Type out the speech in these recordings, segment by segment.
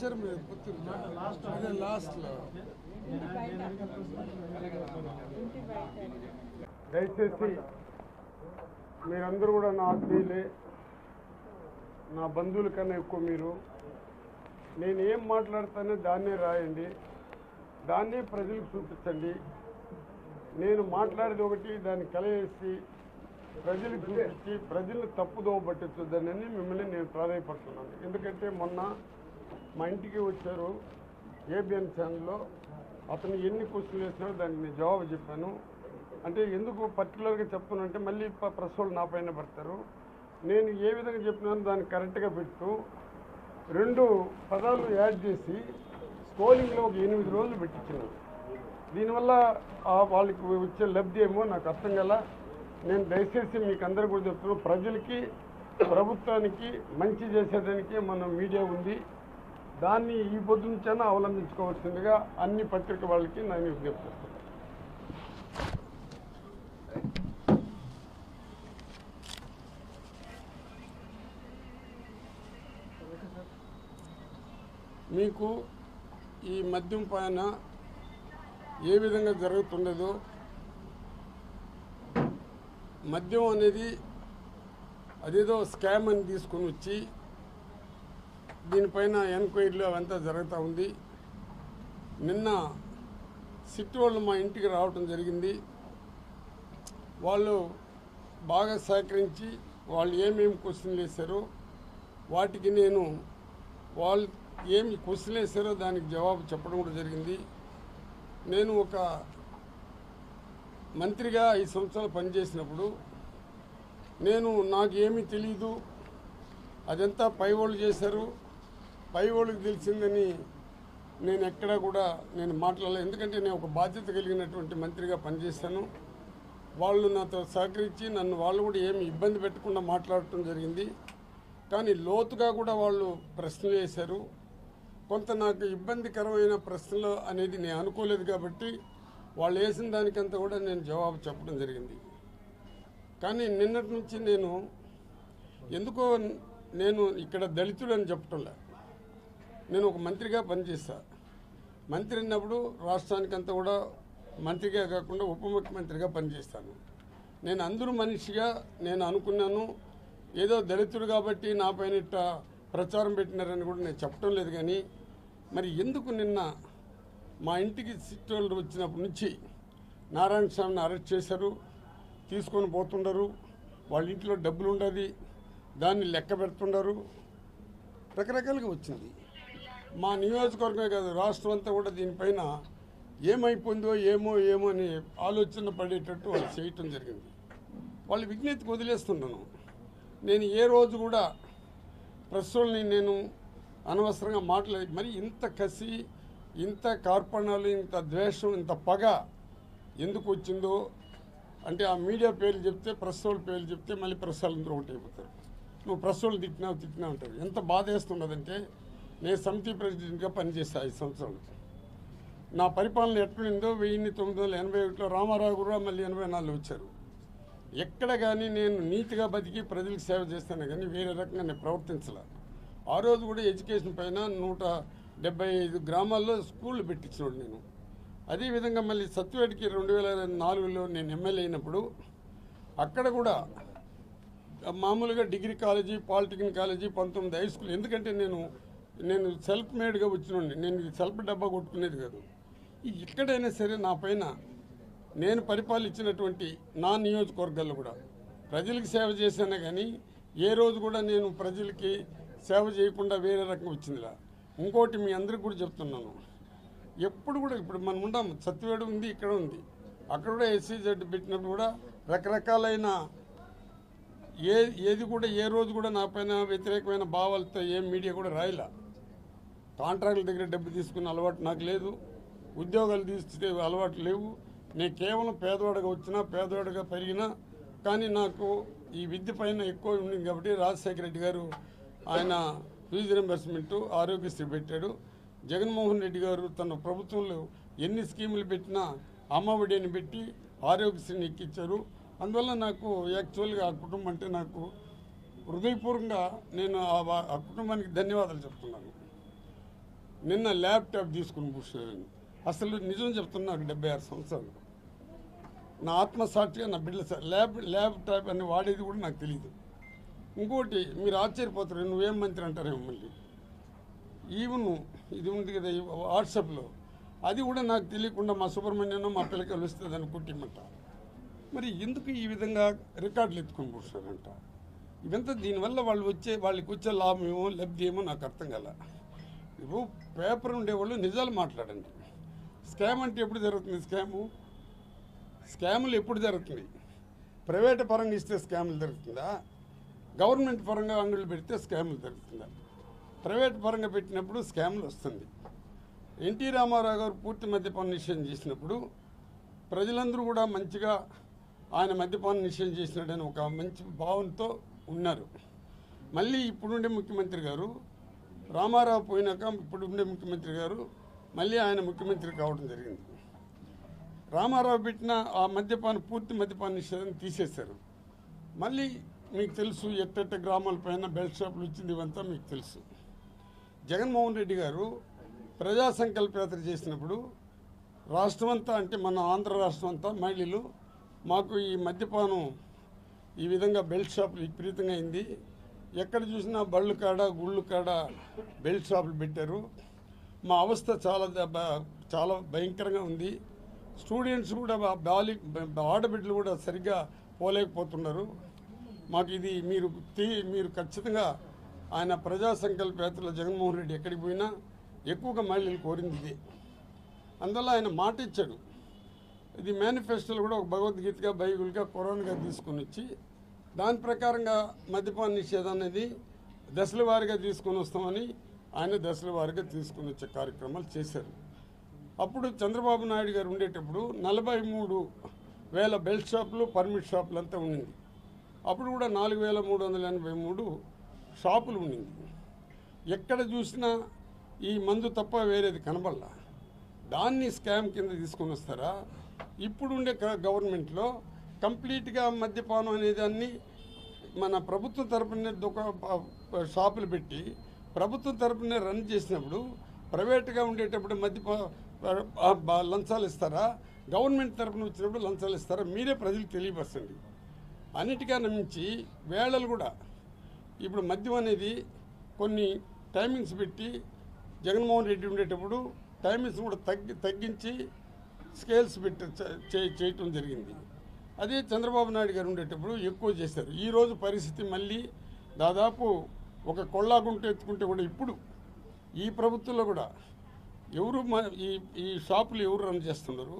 Picture అదే లాస్ట్లో దయచేసి మీరందరూ కూడా నా ఆత్మీయులే నా బంధువుల కన్నా ఎక్కువ మీరు. నేను ఏం మాట్లాడతానో దాన్నే రాయండి. దాన్నే ప్రజలకు చూపించండి. నేను మాట్లాడేది ఒకటి దాన్ని కలయేసి ప్రజలు చూపించి ప్రజలు తప్పుదోవ పట్టించొద్దనని మిమ్మల్ని నేను ప్రాధాయపడుతున్నాను. ఎందుకంటే మొన్న మా ఇంటికి వచ్చారు ఏబిఎన్ ఛానల్లో. అతను ఎన్ని క్వశ్చన్లు వేసినారో దానికి నేను జవాబు చెప్పాను. అంటే ఎందుకు పర్టికులర్గా చెప్తున్నానంటే మళ్ళీ ప్రశ్నలు నా పైన పడతారు. నేను ఏ విధంగా చెప్పినానో దాన్ని కరెక్ట్గా పెట్టు రెండు పదాలు యాడ్ చేసి స్కోలింగ్లో ఒక ఎనిమిది రోజులు పెట్టించినాను. దీనివల్ల వాళ్ళకి వచ్చే లబ్ధి ఏమో నాకు అర్థం కల. నేను దయచేసి మీకు అందరు కూడా చెప్తున్నాను ప్రజలకి ప్రభుత్వానికి మంచి చేసేదానికి మన మీడియా ఉంది. దాన్ని ఈ పొద్దు నుంచైనా అవలంబించుకోవాల్సిందిగా అన్ని పత్రిక వాళ్ళకి నేను విజ్ఞప్తి మీకు ఈ మద్యం పైన ఏ విధంగా జరుగుతుండదో మద్యం అనేది అదేదో స్కామ్ అని తీసుకొని వచ్చి దీనిపైన ఎంక్వైరీలు అవంతా జరుగుతూ ఉంది. నిన్న సిట్ వాళ్ళు మా ఇంటికి రావటం జరిగింది. వాళ్ళు బాగా సహకరించి వాళ్ళు ఏమేమి క్వశ్చన్లు వేశారో వాటికి నేను వాళ్ళు ఏమి క్వశ్చన్ వేశారో దానికి జవాబు చెప్పడం కూడా జరిగింది. నేను ఒక మంత్రిగా ఐదు సంవత్సరాలు పనిచేసినప్పుడు నేను నాకు ఏమీ తెలీదు. అదంతా పై వాళ్ళు చేశారు. పై వాళ్ళకి తెలిసిందని నేను ఎక్కడా కూడా నేను మాట్లాడలేదు ఎందుకంటే నేను ఒక బాధ్యత కలిగినటువంటి మంత్రిగా పనిచేశాను. వాళ్ళు నాతో సహకరించి నన్ను వాళ్ళు కూడా ఏమి ఇబ్బంది పెట్టకుండా మాట్లాడటం జరిగింది. కానీ లోతుగా కూడా వాళ్ళు ప్రశ్నలు వేశారు. కొంత నాకు ఇబ్బందికరమైన ప్రశ్నలు అనేది నేను అనుకోలేదు కాబట్టి వాళ్ళు వేసిన దానికంతా కూడా నేను జవాబు చెప్పడం జరిగింది. కానీ నిన్నటి నుంచి నేను ఎందుకో నేను ఇక్కడ దళితుడు అని చెప్పటంలే. నేను ఒక మంత్రిగా పనిచేస్తా. మంత్రి అన్నప్పుడు రాష్ట్రానికంతా కూడా మంత్రిగా కాకుండా ఉప ముఖ్యమంత్రిగా పనిచేస్తాను. నేను అందరూ మనిషిగా నేను అనుకున్నాను. ఏదో దళితుడు కాబట్టి నా పైన ఇట్ట ప్రచారం పెట్టినారని కూడా నేను చెప్పడం లేదు కానీ మరి ఎందుకు నిన్న మా ఇంటికి సిట్ వాళ్ళు వచ్చినప్పటి నుంచి నారాయణ స్వామిని అరెస్ట్ చేశారు తీసుకొని పోతుండరు వాళ్ళ ఇంట్లో డబ్బులు ఉండదు దాన్ని లెక్క పెడుతుండరు రకరకాలుగా వచ్చింది. మా నియోజకవర్గమే కాదు రాష్ట్రం అంతా కూడా దీనిపైన ఏమైపోయిందో ఏమో ఏమో అని ఆలోచన పడేటట్టు వాళ్ళు చేయటం జరిగింది. వాళ్ళు విజ్ఞతకు వదిలేస్తున్నాను. నేను ఏ రోజు కూడా ప్రస్తుల్ని నేను అనవసరంగా మాట్లాడి మరి ఇంత కసి ఇంత కార్పణాలు ఇంత ద్వేషం ఇంత పగ ఎందుకు వచ్చిందో అంటే ఆ మీడియా పేర్లు చెప్తే ప్రెస్ వాళ్ళ పేర్లు చెప్తే మళ్ళీ ప్రెస్ వాళ్ళందరూ ఒకటి అయిపోతారు. నువ్వు ప్రెస్ వాళ్ళు తిట్టినావు తిట్టినావు అంటారు. ఎంత బాధ వేస్తున్నదంటే నేను సమితి ప్రెసిడెంట్గా పనిచేస్తా ఐదు సంవత్సరాలు నా పరిపాలన ఎట్లుందో వెయ్యిన్ని తొమ్మిది వందల ఎనభై ఒకటిలో రామారావు కూడా మళ్ళీ ఎనభై నాలుగు వచ్చారు. ఎక్కడ కానీ నేను నీతిగా బతికి ప్రజలకు సేవ చేస్తాను కానీ వేరే రకంగా నేను ప్రవర్తించలే. ఆ రోజు కూడా ఎడ్యుకేషన్ పైన నూట డెబ్బై ఐదు గ్రామాల్లో స్కూళ్ళు పెట్టించినాడు నేను. అదేవిధంగా మళ్ళీ సత్యవేడికి రెండు వేల నాలుగులో నేను ఎమ్మెల్యే అయినప్పుడు అక్కడ కూడా మామూలుగా డిగ్రీ కాలేజీ పాలిటెక్నిక్ కాలేజీ పంతొమ్మిది హై స్కూల్. ఎందుకంటే నేను నేను సెల్ఫ్ మేడ్గా వచ్చినండి నేను సెల్ఫ్ డబ్బా కొట్టుకునేది కాదు. ఎక్కడైనా సరే నా పైన నేను పరిపాలించినటువంటి నా నియోజకవర్గాల్లో కూడా ప్రజలకు సేవ చేశానే కానీ ఏ రోజు కూడా నేను ప్రజలకి సేవ చేయకుండా వేరే రకం వచ్చిందిలా ఇంకోటి మీ అందరికి కూడా చెప్తున్నాను. ఎప్పుడు కూడా ఇప్పుడు మనం ఉండాం సత్యవేడు ఉంది ఇక్కడ ఉంది. అక్కడ కూడా ఎస్సీ జడ్డు పెట్టినప్పుడు కూడా రకరకాలైన ఏ ఏది కూడా ఏ రోజు కూడా నా పైన వ్యతిరేకమైన భావాలతో ఏం మీడియా కూడా రాయలే. కాంట్రాక్టుల దగ్గర డబ్బు తీసుకున్న అలవాటు నాకు లేదు. ఉద్యోగాలు తీసుకునే అలవాటు లేవు. నేను కేవలం పేదవాడిగా వచ్చినా పేదవాడిగా పెరిగినా కానీ నాకు ఈ విద్య పైన ఎక్కువ ఉంది కాబట్టి రాజశేఖర రెడ్డి గారు ఆయన ఫీజు రింబర్స్మెంట్ ఆరోగ్యశ్రీ పెట్టాడు. జగన్మోహన్ రెడ్డి గారు తన ప్రభుత్వంలో ఎన్ని స్కీములు పెట్టినా అమ్మఒడిని పెట్టి ఆరోగ్యశ్రీని ఎక్కించారు అందువల్ల నాకు యాక్చువల్గా ఆ కుటుంబం అంటే నాకు హృదయపూర్వకంగా నేను ఆ కుటుంబానికి ధన్యవాదాలు చెప్తున్నాను. నిన్న ల్యాప్టాప్ తీసుకుని కూర్చోలేను అసలు నిజం చెప్తున్నా నాకు డెబ్బై ఆరు సంవత్సరాలు. నా ఆత్మసాక్షిగా నా బిడ్డ సా- ల్యాబ్ ల్యాప్టాప్ అని వాడేది కూడా నాకు తెలియదు ఇంకోటి మీరు ఆశ్చర్యపోతారు నువ్వేం మంత్రి అంటారేమో మళ్ళీ. ఈవెన్ ఇది ఉంది కదా వాట్సాప్లో. అది కూడా నాకు తెలియకుండా మా సుబ్రహ్మణ్యం మా పిల్లకాయలు వస్తుందని దాన్ని కుట్టిమంట మరి ఎందుకు ఈ విధంగా రికార్డులు ఎత్తుకొని కూర్చున్నారంట ఇవంతా దీనివల్ల వాళ్ళు వచ్చే వాళ్ళకి వచ్చే లాభం ఏమో లబ్ధి ఏమో నాకు అర్థం కదా ఇప్పుడు పేపర్ ఉండేవాళ్ళు నిజాలు మాట్లాడండి. స్కామ్ అంటే ఎప్పుడు జరుగుతుంది స్కాము? స్కాములు ఎప్పుడు జరుగుతుంది ప్రైవేట్ పరంగా ఇస్తే స్కాములు జరుగుతుందా? గవర్నమెంట్ పరంగా అంగళ్ళు పెడితే స్కాములు జరుగుతుందా? ప్రైవేట్ పరంగా పెట్టినప్పుడు స్కాములు వస్తుంది. ఎన్టీ రామారావు గారు పూర్తి మద్యపాన నిషేధం చేసినప్పుడు ప్రజలందరూ కూడా మంచిగా ఆయన మద్యపాన నిషేధం చేసినాడని ఒక మంచి భావనతో ఉన్నారు. మళ్ళీ ఇప్పుడుండే ముఖ్యమంత్రి గారు రామారావు పోయినాక ఇప్పుడుండే ముఖ్యమంత్రి గారు మళ్ళీ ఆయన ముఖ్యమంత్రి కావడం జరిగింది. రామారావు పెట్టిన ఆ మద్యపాన పూర్తి మద్యపాన నిషేధం తీసేశారు. మళ్ళీ మీకు తెలుసు ఎట్టెట్ట గ్రామాల పైన బెల్ట్ షాపులు వచ్చింది ఇవంతా మీకు తెలుసు. జగన్మోహన్ రెడ్డి గారు ప్రజా సంకల్ప యాత్ర చేసినప్పుడు రాష్ట్రమంతా అంటే మన ఆంధ్ర రాష్ట్రం అంతా మహిళలు మాకు ఈ మద్యపానం ఈ విధంగా బెల్ట్ షాపులు విపరీతంగా అయింది. ఎక్కడ చూసినా బళ్ళు కాడ గుళ్ళు కాడ బెల్ట్ షాపులు పెట్టారు. మా అవస్థ చాలా దెబ్బ- చాలా భయంకరంగా ఉంది. స్టూడెంట్స్ కూడా బాలి ఆడబిడ్డలు కూడా సరిగ్గా పోలేకపోతున్నారు. మాకు ఇది మీరు మీరు ఖచ్చితంగా ఆయన ప్రజా సంకల్ప యాత్రలో జగన్మోహన్ రెడ్డి ఎక్కడికి పోయినా ఎక్కువగా మహిళలు కోరింది ఇది. అందువల్ల ఆయన మాట ఇచ్చాడు. ఇది మేనిఫెస్టోలో కూడా ఒక భగవద్గీతగా బైబిల్గా ఖురాన్గా తీసుకొని వచ్చి దాని ప్రకారంగా మద్యపాన నిషేధం అనేది దశల వారీగా తీసుకొని వస్తామని ఆయన దశల వారీగా తీసుకొని వచ్చే కార్యక్రమాలు చేశారు. అప్పుడు చంద్రబాబు నాయుడు గారు ఉండేటప్పుడు నలభై మూడు వేల బెల్ట్ షాపులు పర్మిట్ షాపులు అంతా ఉండింది. అప్పుడు కూడా నాలుగు వేల మూడు వందల ఎనభై మూడు షాపులు ఉండింది. ఎక్కడ చూసినా ఈ మందు తప్ప వేరేది కనబడలా. దాన్ని స్కామ్ కింద తీసుకొని వస్తారా? ఇప్పుడుండే గ- గవర్నమెంట్లో కంప్లీట్గా మద్యపానం అనేదాన్ని మన ప్రభుత్వం తరపున దుకా షాపులు పెట్టి ప్రభుత్వం తరపున రన్ చేసినప్పుడు ప్రైవేట్గా ఉండేటప్పుడు మద్యపా లంచాలు ఇస్తారా? గవర్నమెంట్ తరపున వచ్చినప్పుడు లంచాలు ఇస్తారా? మీరే ప్రజలకు తెలియపరచండి. అన్నిటికన్నా మించి వేళలు కూడా ఇప్పుడు మద్యం అనేది కొన్ని టైమింగ్స్ పెట్టి జగన్మోహన్ రెడ్డి ఉండేటప్పుడు టైమింగ్స్ కూడా తగ్గి తగ్గించి స్కేల్స్ పెట్టి చేయటం జరిగింది. అదే చంద్రబాబు నాయుడు గారు ఉండేటప్పుడు ఎక్కువ చేశారు. ఈరోజు పరిస్థితి మళ్ళీ దాదాపు ఒక కొల్లాగుంట ఎత్తుకుంటే కూడా ఇప్పుడు ఈ ప్రభుత్వంలో కూడా ఎవరు ఈ ఈ షాపులు ఎవరు రన్ చేస్తున్నారు?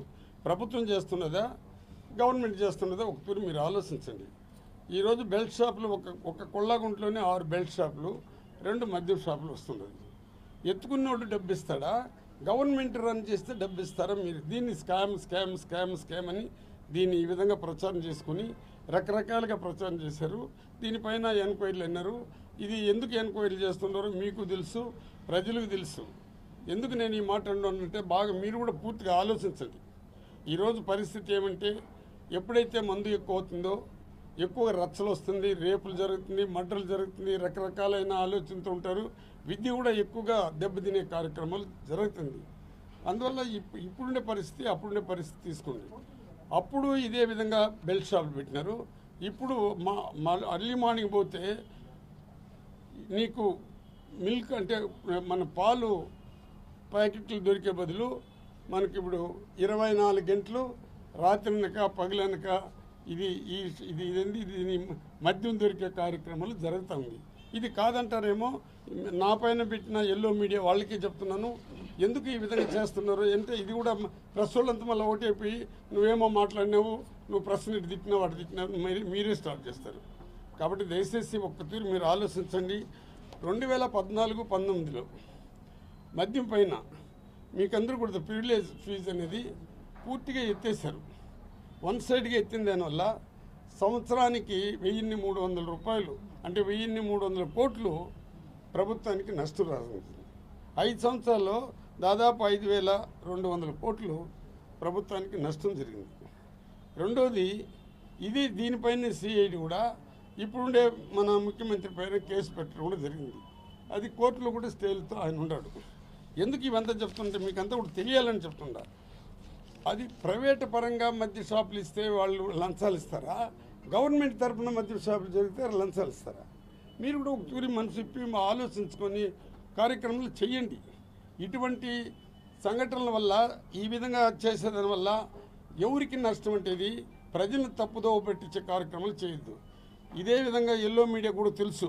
ప్రభుత్వం చేస్తున్నదా? గవర్నమెంట్ చేస్తున్నదా? ఒకరి మీరు ఆలోచించండి. ఈరోజు బెల్ట్ షాపులు ఒక ఒక కొల్లాగుంటలోనే ఆరు బెల్ట్ షాపులు రెండు మద్యం షాపులు వస్తున్నది. ఎత్తుకున్నోడు డబ్బు ఇస్తాడా గవర్నమెంట్ రన్ చేస్తే డబ్బు ఇస్తారా మీరు? దీన్ని స్కామ్ స్కామ్ స్కామ్ స్కామ్ అని దీన్ని ఈ విధంగా ప్రచారం చేసుకుని రకరకాలుగా ప్రచారం చేశారు. దీనిపైన ఎంక్వైరీలు అన్నారు. ఇది ఎందుకు ఎంక్వైరీ చేస్తున్నారో మీకు తెలుసు ప్రజలకు తెలుసు. ఎందుకు నేను ఈ మాట అంటే బాగా మీరు కూడా పూర్తిగా ఆలోచించండి. ఈరోజు పరిస్థితి ఏమంటే ఎప్పుడైతే మందు ఎక్కువ అవుతుందో ఎక్కువ రచ్చలు వస్తుంది రేపులు జరుగుతుంది మడ్రలు జరుగుతుంది రకరకాలైన ఆలోచనతో ఉంటారు. విద్య కూడా ఎక్కువగా దెబ్బతినే కార్యక్రమాలు జరుగుతుంది. అందువల్ల ఇప్ ఇప్పుడుండే పరిస్థితి అప్పుడుండే పరిస్థితి తీసుకోండి. అప్పుడు ఇదే విధంగా బెల్ట్ షాపులు పెట్టినారు. ఇప్పుడు మా అర్లీ మార్నింగ్ పోతే నీకు మిల్క్ అంటే మన పాలు ప్యాకెట్లు దొరికే బదులు మనకి ఇప్పుడు ఇరవై నాలుగు గంటలు రాత్రినక పగలనక ఇది ఈ ఇది ఇదేంది దీని మద్యం దొరికే కార్యక్రమాలు జరుగుతూ ఉంది. ఇది కాదంటారేమో నా పైన పెట్టిన ఎల్లో మీడియా వాళ్ళకే చెప్తున్నాను. ఎందుకు ఈ విధంగా చేస్తున్నారు? అంటే ఇది కూడా ప్రెస్ వాళ్ళంతా మళ్ళీ ఓటైపోయి నువ్వేమో మాట్లాడినావు నువ్వు ప్రశ్న ఇటు తిట్టినావు అటు తిట్టినావు మరి మీరే స్టార్ట్ చేస్తారు. కాబట్టి దయచేసి ఒక్క తీరు మీరు ఆలోచించండి. రెండు వేల పద్నాలుగు పంతొమ్మిదిలో మద్యం పైన మీకందరూ కూడా ప్రివిలేజ్ ఫీజు అనేది పూర్తిగా ఎత్తేసారు వన్ సైడ్గా ఎత్తిన దానివల్ల సంవత్సరానికి వెయ్యిన్ని మూడు వందల రూపాయలు అంటే వెయ్యిన్ని మూడు వందల కోట్లు ప్రభుత్వానికి నష్టం రాసింది ఐదు సంవత్సరాల్లో దాదాపు ఐదు వేల రెండు వందల కోట్లు ప్రభుత్వానికి నష్టం జరిగింది. రెండోది ఇది దీనిపైన సిఐడి కూడా ఇప్పుడుండే మన ముఖ్యమంత్రి పైన కేసు పెట్టడం కూడా జరిగింది. అది కోర్టులో కూడా స్టేలతో ఆయన ఉన్నాడు ఎందుకు ఇవంతా చెప్తుంటే మీకు అంతా కూడా తెలియాలని చెప్తుండా. అది ప్రైవేట్ పరంగా మద్య షాపులు ఇస్తే వాళ్ళు లంచాలు ఇస్తారా? గవర్నమెంట్ తరపున మద్య షాపులు జరిగితే లంచాలు ఇస్తారా? మీరు కూడా ఒక తూరి మనసు ఇప్పి మా ఆలోచించుకొని కార్యక్రమాలు చేయండి. ఇటువంటి సంఘటనల వల్ల ఈ విధంగా చేసేదాని వల్ల ఎవరికి నష్టం అంటేది ప్రజలను తప్పుదోవ పెట్టించే కార్యక్రమాలు చేయొద్దు. ఇదే విధంగా ఎల్లో మీడియా కూడా తెలుసు.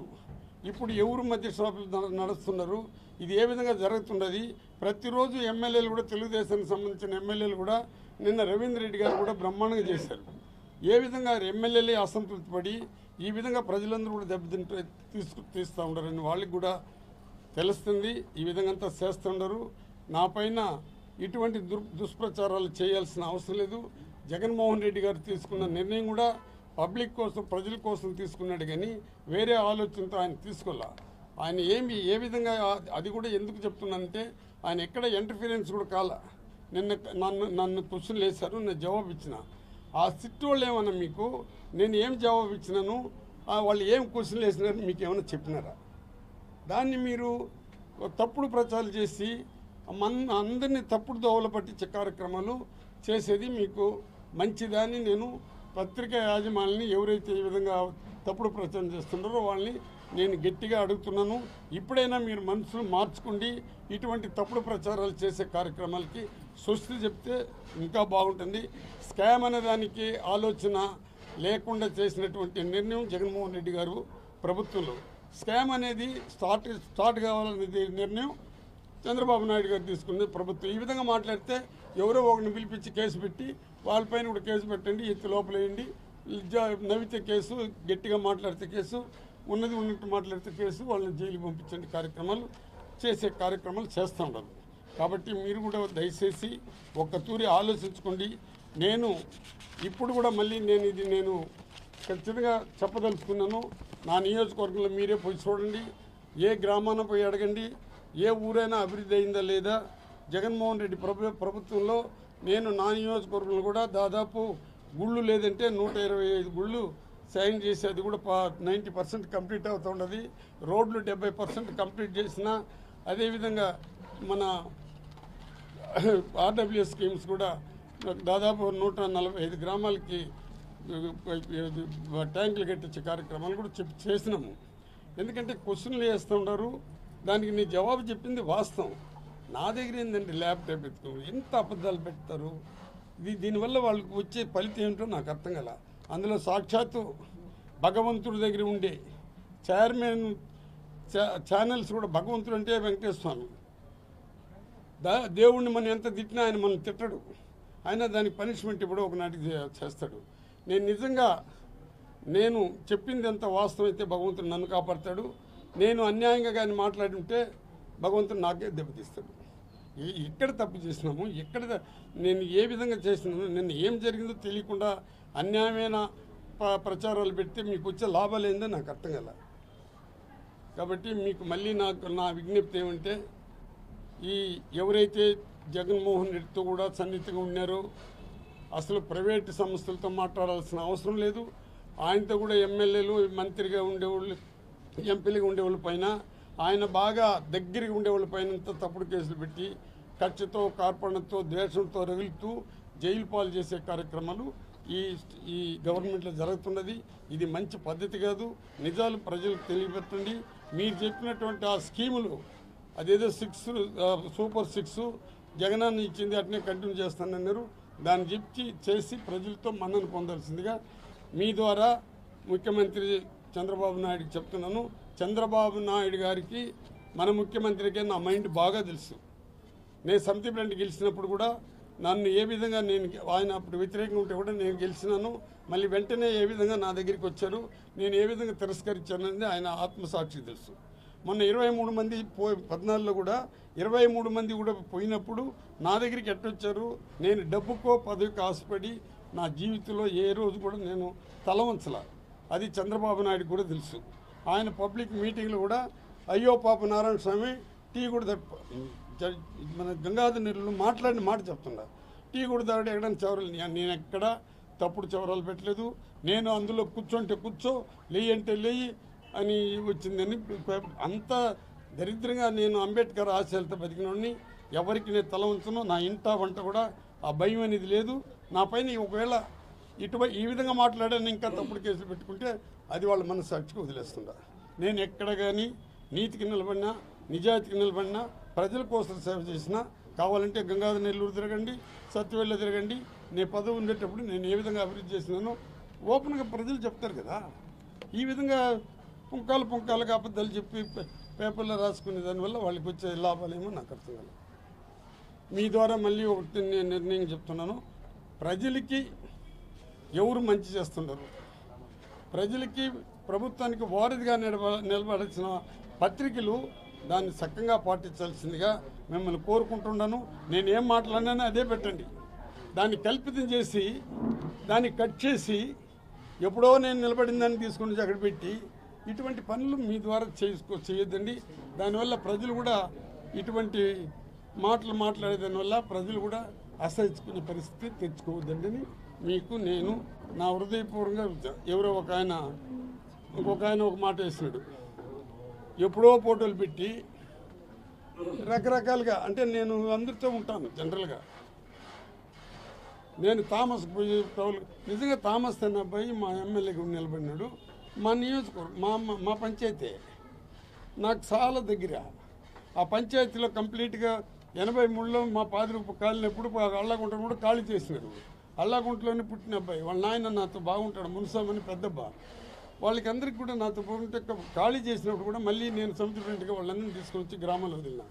ఇప్పుడు ఎవరు మధ్య షాపులు నడుస్తున్నారు ఇది ఏ విధంగా జరుగుతున్నది? ప్రతిరోజు ఎమ్మెల్యేలు కూడా తెలుగుదేశానికి సంబంధించిన ఎమ్మెల్యేలు కూడా నిన్న రవీంద్ర రెడ్డి గారు కూడా బ్రహ్మాండంగా చేశారు. ఏ విధంగా ఎమ్మెల్యేలే అసంతృప్తి పడి ఈ విధంగా ప్రజలందరూ కూడా దెబ్బతింటే తీసుకు తీస్తూ ఉంటారని వాళ్ళకి కూడా తెలుస్తుంది. ఈ విధంగా అంతా చేస్తుండరు. నా పైన ఇటువంటి దుర్ దుష్ప్రచారాలు చేయాల్సిన అవసరం లేదు. జగన్మోహన్ రెడ్డి గారు తీసుకున్న నిర్ణయం కూడా పబ్లిక్ కోసం ప్రజల కోసం తీసుకున్నాడు కానీ వేరే ఆలోచనతో ఆయన తీసుకోలే. ఆయన ఏమి ఏ విధంగా అది కూడా ఎందుకు చెప్తున్నానంటే ఆయన ఎక్కడ ఇంటర్ఫీరెన్స్ కూడా కాల. నిన్న నన్ను నన్ను క్వశ్చన్లు వేశారు నేను జవాబు ఇచ్చిన. ఆ సిట్ వాళ్ళు ఏమన్నా మీకు నేను ఏం జవాబు ఇచ్చినాను వాళ్ళు ఏం క్వశ్చన్లు వేసినారు మీకు ఏమైనా చెప్పినారా? దాన్ని మీరు తప్పుడు ప్రచారాలు చేసి మన అందరినీ తప్పుడు దోవలు పట్టించే కార్యక్రమాలు చేసేది మీకు మంచిదని నేను పత్రికా యాజమాన్యాన్ని ఎవరైతే ఈ విధంగా తప్పుడు ప్రచారం చేస్తున్నారో వాళ్ళని నేను గట్టిగా అడుగుతున్నాను. ఇప్పుడైనా మీరు మనసును మార్చుకోండి. ఇటువంటి తప్పుడు ప్రచారాలు చేసే కార్యక్రమాలకి స్వస్తి చెప్తే ఇంకా బాగుంటుంది. స్కామ్ అనే దానికి ఆలోచన లేకుండా చేసినటువంటి నిర్ణయం జగన్మోహన్ రెడ్డి గారు ప్రభుత్వంలో. స్కామ్ అనేది స్టార్ట్ స్టార్ట్ కావాలనేది నిర్ణయం చంద్రబాబు నాయుడు గారు తీసుకుంది ప్రభుత్వం. ఈ విధంగా మాట్లాడితే ఎవరో ఒకరిని పిలిపించి కేసు పెట్టి వాళ్ళపైన కూడా కేసు పెట్టండి ఎత్తి లోపలేయండి. నవ్వితే కేసు గట్టిగా మాట్లాడితే కేసు ఉన్నది ఉన్నట్టు మాట్లాడితే కేసు వాళ్ళని జైలుకి పంపించండి కార్యక్రమాలు చేసే కార్యక్రమాలు చేస్తూ ఉండరు కాబట్టి మీరు కూడా దయచేసి ఒక్క తూరి ఆలోచించుకోండి. నేను ఇప్పుడు కూడా మళ్ళీ నేను ఇది నేను ఖచ్చితంగా చెప్పదలుచుకున్నాను. నా నియోజకవర్గంలో మీరే పోయి చూడండి. ఏ గ్రామాన పోయి అడగండి. ఏ ఊరైనా అభివృద్ధి అయిందా లేదా? జగన్మోహన్ రెడ్డి ప్రభు ప్రభుత్వంలో నేను నా నియోజకవర్గంలో కూడా దాదాపు గుళ్ళు లేదంటే నూట ఇరవై ఐదు గుళ్ళు సైన్ చేసి అది కూడా నైంటీ పర్సెంట్ కంప్లీట్ అవుతుండదు రోడ్లు డెబ్బై పర్సెంట్ కంప్లీట్ చేసిన అదేవిధంగా మన ఆర్డబ్ల్యూఎస్ స్కీమ్స్ కూడా దాదాపు నూట నలభై ఐదు గ్రామాలకి ట్యాంకులు కట్టించే కార్యక్రమాలు కూడా చెప్పి చేసినాము. ఎందుకంటే క్వశ్చన్లు వేస్తూ దానికి నీ జవాబు చెప్పింది వాస్తవం. నా దగ్గర ఏంటంటే ల్యాప్టాప్ పెట్టుకో ఎంత అబద్ధాలు పెడతారు? ఇది దీనివల్ల వాళ్ళకి వచ్చే ఫలితం ఏంటో నాకు అర్థం కల. అందులో సాక్షాత్తు భగవంతుడి దగ్గర ఉండే చైర్మన్ ఛానల్స్ కూడా భగవంతుడు అంటే వెంకటేశ్వర స్వామి. దా దేవుణ్ణి మనం ఎంత తిట్టినా ఆయన మనం తిట్టడు. ఆయన దానికి పనిష్మెంట్ ఇప్పుడు ఒకనాటికి చేస్తాడు. నేను నిజంగా నేను చెప్పింది ఎంత వాస్తవైతే భగవంతుడు నన్ను కాపాడతాడు. నేను అన్యాయంగా కానీ మాట్లాడుంటే భగవంతుడు నాకే దెబ్బతీస్తాడు. ఇక్కడ ఎక్కడ తప్పు చేసినాము ఎక్కడ నేను ఏ విధంగా చేసినాను నేను ఏం జరిగిందో తెలియకుండా అన్యాయమైన ప్రచారాలు పెడితే మీకు వచ్చే లాభాలు ఏందో నాకు అర్థం కదా కాబట్టి మీకు మళ్ళీ నాకు నా విజ్ఞప్తి ఏమంటే ఈ ఎవరైతే జగన్మోహన్ రెడ్డితో కూడా సన్నిహితంగా ఉన్నారో అసలు ప్రైవేటు సంస్థలతో మాట్లాడాల్సిన అవసరం లేదు. ఆయనతో కూడా ఎమ్మెల్యేలు మంత్రిగా ఉండేవాళ్ళు ఎంపీలుగా ఉండేవాళ్ళ పైన ఆయన బాగా దగ్గరగా ఉండేవాళ్ళ పైన తప్పుడు కేసులు పెట్టి కక్షతో కార్పణతో ద్వేషంతో రగులుతూ జైలు పాలు చేసే కార్యక్రమాలు ఈ ఈ గవర్నమెంట్లో జరుగుతున్నది. ఇది మంచి పద్ధతి కాదు. నిజాలు ప్రజలకు తెలియపెట్టండి మీరు చెప్పినటువంటి ఆ స్కీములు అదేదో సిక్స్ సూపర్ సిక్స్ జగనాన్ని ఇచ్చింది అట్నే కంటిన్యూ చేస్తానన్నారు. దాన్ని చెప్పి చేసి ప్రజలతో మన్నను పొందాల్సిందిగా మీ ద్వారా ముఖ్యమంత్రి చంద్రబాబు నాయుడుకి చెప్తున్నాను. చంద్రబాబు నాయుడు గారికి మన ముఖ్యమంత్రికే నా మైండ్ బాగా తెలుసు. నేను సమితి గెలిచినప్పుడు కూడా నన్ను ఏ విధంగా నేను ఆయన అప్పుడు వ్యతిరేకంగా ఉంటే కూడా నేను గెలిచినాను. మళ్ళీ వెంటనే ఏ విధంగా నా దగ్గరికి వచ్చారు నేను ఏ విధంగా తిరస్కరించాననేది ఆయన ఆత్మసాక్షి తెలుసు. మొన్న ఇరవై మూడు మంది పో పద్నాలుగులో కూడా ఇరవై మూడు మంది కూడా పోయినప్పుడు నా దగ్గరికి ఎట్టొచ్చారు? నేను డబ్బుకో పదవికి ఆశపడి నా జీవితంలో ఏ రోజు కూడా నేను తలవంచల అది చంద్రబాబు నాయుడు కూడా తెలుసు. ఆయన పబ్లిక్ మీటింగ్లో కూడా అయ్యో పాప నారాయణ స్వామి టీ కూడా మన గంగాధర నీళ్ళు మాట్లాడిన మాట చెప్తున్నా టీ కూడా తాగడం ఎక్కడైనా చవరలు నేను ఎక్కడ తప్పుడు చవరాలు పెట్టలేదు. నేను అందులో కూర్చోంటే కూర్చో లేయంటే లేయి అని వచ్చిందని అంత దరిద్రంగా నేను అంబేద్కర్ ఆశయాలతో బతికినోడిని. ఎవరికి నేను తల ఉంచను నా ఇంట వంట కూడా ఆ భయం అనేది లేదు. నా పైన ఒకవేళ ఇటువై ఈ విధంగా మాట్లాడాను ఇంకా తప్పుడు కేసులు పెట్టుకుంటే అది వాళ్ళ మనస్సాక్షికి వదిలేస్తుండ నేను ఎక్కడ కానీ నీతికి నిలబడినా నిజాయితీకి నిలబడినా ప్రజల కోసం సేవ చేసినా కావాలంటే గంగాధర నెల్లూరు తిరగండి సత్యవేళ్ళ తిరగండి నేను పదవి ఉండేటప్పుడు నేను ఏ విధంగా అభివృద్ధి చేసినానో ఓపెన్గా ప్రజలు చెప్తారు కదా. ఈ విధంగా పుంకాలు పుంకాలుగా అబద్ధాలు చెప్పి పేపర్లో రాసుకునే దానివల్ల వాళ్ళకి వచ్చే లాభాలేమో నాకు అర్థం కాలేదు. మీ ద్వారా మళ్ళీ ఒకటి నేను నిర్ణయం చెప్తున్నాను. ప్రజలకి ఎవరు మంచి చేస్తున్నారు ప్రజలకి ప్రభుత్వానికి వారధిగా నిలబ నిలబడాల్సిన పత్రికలు దాన్ని చక్కగా పాటించాల్సిందిగా మిమ్మల్ని కోరుకుంటున్నాను. నేను ఏం మాట్లాడినానో అదే పెట్టండి. దాన్ని కల్పితం చేసి దాన్ని కట్ చేసి ఎప్పుడో నేను నిలబడిన దాన్ని తీసుకుని అక్కడ పెట్టి ఇటువంటి పనులు మీ ద్వారా చేసుకో చేయొద్దండి. దానివల్ల ప్రజలు కూడా ఇటువంటి మాటలు మాట్లాడే దానివల్ల ప్రజలు కూడా అసహించుకునే పరిస్థితి తెచ్చుకోవద్దండి. మీకు నేను నా హృదయపూర్వకంగా ఎవరో ఒక ఆయన ఇంకొక ఆయన ఒక మాట వేసినాడు. ఎప్పుడో ఫోటోలు పెట్టి రకరకాలుగా అంటే నేను అందరితో ఉంటాను జనరల్గా. నేను థామస్ పోయే నిజంగా థామస్ అన్న అబ్బాయి మా ఎమ్మెల్యేకి నిలబడినాడు. మా నియోజకవర్గం మా మా- మా పంచాయతీ. నాకు చాలా దగ్గర. ఆ పంచాయతీలో కంప్లీట్గా ఎనభై మూడులో మా పాదిరూపు కాలినప్పుడు అల్లగుంట కూడా ఖాళీ చేసినారు. అల్లగుంటలోనే పుట్టిన అబ్బాయి. వాళ్ళ నాయన నాతో బాగుంటాడు మునుసామని పెద్దబ్బా వాళ్ళకి అందరికి కూడా నాతో బాగుంటే ఖాళీ చేసినప్పుడు కూడా మళ్ళీ నేను సముద్రంగా వాళ్ళందరినీ తీసుకొని వచ్చి గ్రామంలో వదిలినా.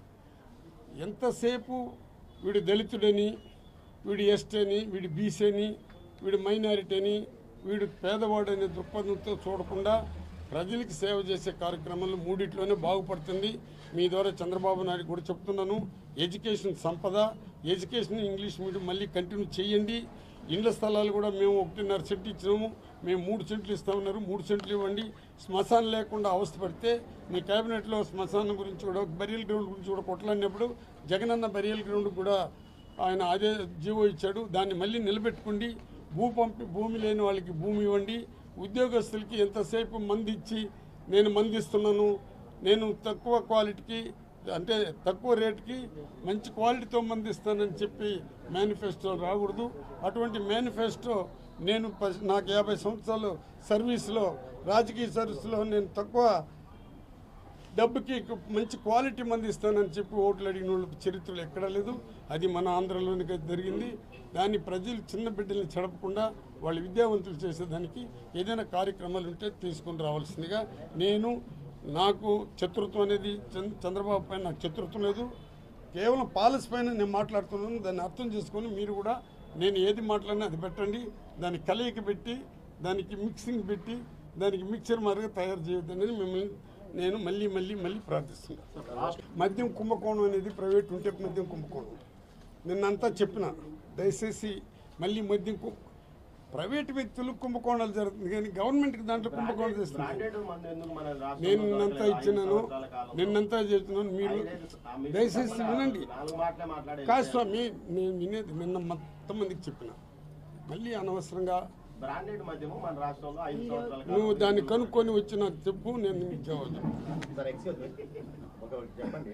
ఎంతసేపు వీడు దళితుడని వీడు ఎస్టీ అని వీడు బీసీ అని వీడు మైనారిటీ అని వీడు పేదవాడు అనే దృక్పథంతో చూడకుండా ప్రజలకి సేవ చేసే కార్యక్రమాలు మూడిట్లోనే బాగుపడుతుంది. మీ ద్వారా చంద్రబాబు నాయుడు కూడా చెప్తున్నాను ఎడ్యుకేషన్ సంపద ఎడ్యుకేషన్ ఇంగ్లీష్ మీడియం మళ్ళీ కంటిన్యూ చేయండి. ఇండ్ల స్థలాలు కూడా మేము ఒకటిన్నర సెంట్లు ఇచ్చినాము మేము మూడు సెంట్లు ఇస్తామన్నారు మూడు సెంట్లు ఇవ్వండి. శ్మశానం లేకుండా అవస్థ పడితే మీ క్యాబినెట్లో శ్మశానం గురించి కూడా బరియల్ గ్రౌండ్ గురించి కూడా కొట్లాడినప్పుడు జగనన్న బరియల్ గ్రౌండ్ కూడా ఆయన అదే జీవో ఇచ్చాడు దాన్ని మళ్ళీ నిలబెట్టుకోండి. భూ పంపి భూమి లేని వాళ్ళకి భూమి ఇవ్వండి. ఉద్యోగస్తులకి ఎంతసేపు మంది ఇచ్చి నేను మందిస్తున్నాను. నేను తక్కువ క్వాలిటీకి అంటే తక్కువ రేటుకి మంచి క్వాలిటీతో మందిస్తానని చెప్పి మేనిఫెస్టో రాకూడదు. అటువంటి మేనిఫెస్టో నేను ప- నాకు యాభై సంవత్సరాలు సర్వీస్లో రాజకీయ సర్వీస్లో నేను తక్కువ డబ్బుకి మంచి క్వాలిటీ మంది ఇస్తానని చెప్పి ఓట్లు అడిగిన వాళ్ళ చరిత్రలు ఎక్కడా లేదు. అది మన ఆంధ్రలోనే జరిగింది. దాన్ని ప్రజలు చిన్న బిడ్డల్ని చెడపకుండా వాళ్ళ విద్యావంతులు చేసేదానికి ఏదైనా కార్యక్రమాలు ఉంటే తీసుకొని రావాల్సిందిగా నేను నాకు శత్రుత్వం అనేది చంద్రబాబు పైన నాకు శత్రుత్వం లేదు. కేవలం పాలసీ పైన నేను మాట్లాడుతున్నాను. దాన్ని అర్థం చేసుకొని మీరు కూడా నేను ఏది మాట్లాడినా అది పెట్టండి. దాన్ని కలయిక పెట్టి దానికి మిక్సింగ్ పెట్టి దానికి మిక్చర్ మాదిరిగా తయారు చేయొద్దనేది మిమ్మల్ని నేను మళ్ళీ మళ్ళీ మళ్ళీ ప్రార్థిస్తున్నాను మద్యం కుంభకోణం అనేది ప్రైవేట్ ఉంటే మద్యం కుంభకోణం. నిన్నంతా చెప్పిన దయచేసి మళ్ళీ మద్యం కు- ప్రైవేట్ వ్యక్తులు కుంభకోణాలు జరుగుతుంది కానీ గవర్నమెంట్కి దాంట్లో కుంభకోణం చేస్తున్నాను నేను నిన్నంతా ఇచ్చినాను నిన్నంతా చేస్తున్నాను మీరు దయచేసి వినండి. నాలుగు కాదు స్వామి నేను వినేది నిన్న మొత్తం మందికి చెప్పిన. మళ్ళీ అనవసరంగా బ్రాండెడ్ మద్యము మన రాష్ట్రంలో ఐదు సంవత్సరాల నువ్వు దాన్ని కనుక్కొని వచ్చి నాకు చెప్పు నేను ఒకటి చెప్పండి.